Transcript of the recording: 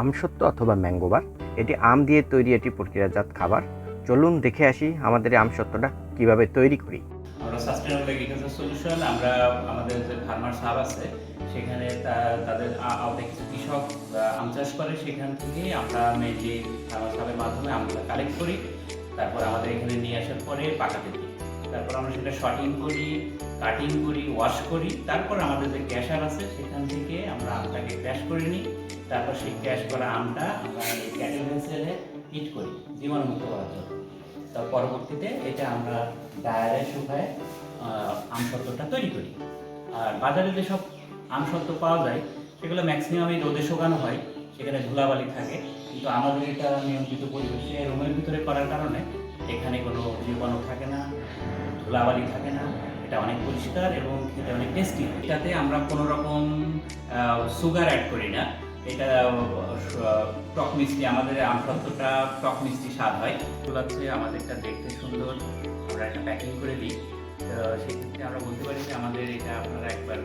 আমসত্ব অথবা ম্যাঙ্গোবার এটি আম দিয়ে তৈরি একটি প্রক্রিয়াজাত খাবার। চলুন দেখে আসি আমাদের এই আমসত্বটা কীভাবে তৈরি করি। আমরা সাস্টেনেবল এগ্রিকালচার সলিউশন আমরা আমাদের যে ফার্মার আছে, সেখানে তাদের কৃষক আম চাষ করে, সেখান থেকে আমরা মেনলি ফার্মার মাধ্যমে কালেক্ট করি। তারপর আমাদের এখানে নিয়ে আসার পরে পাকাতে দিই। তারপর আমরা সেটা শর্টিং করি কাটিং করি ওয়াশ করি। তারপর আমাদের যে ক্যাশার আছে, সেখান ক্র্যাশ করে নিই, তারপর সেই ক্র্যাশ করা আমটা আমরা এই ক্যাটেল ভেসেলে হিট করি জীবাণুমুক্ত করার জন্য। তার পরবর্তীতে এটা আমরা ডায়ারে শুকায় আমসত্ত্বটা তৈরি করি। আর বাজারে যেসব আমসত্ত্ব পাওয়া যায়, সেগুলো ম্যাক্সিমামই রোদে শুকানো হয়, সেখানে ধুলাবালি থাকে। কিন্তু আমাদের এটা নিয়ন্ত্রিত পরিবেশে রুমের ভিতরে করার কারণে, এখানে কোনো জীবাণু থাকে না, ধুলাবালি থাকে না। এটা অনেক পরিষ্কার এবং খেতে অনেক টেস্টি এটাতে আমরা কোনো রকম সুগার অ্যাড করি না। এটা টক মিষ্টি, আমাদের আমসত্বটা টক মিষ্টি স্বাদ হয়। হচ্ছে আমাদেরটা দেখতে সুন্দর। আমরা একটা প্যাকিং করে দিই। তো সেক্ষেত্রে আমরা বলতে পারি যে আমাদের এটা আপনারা একবার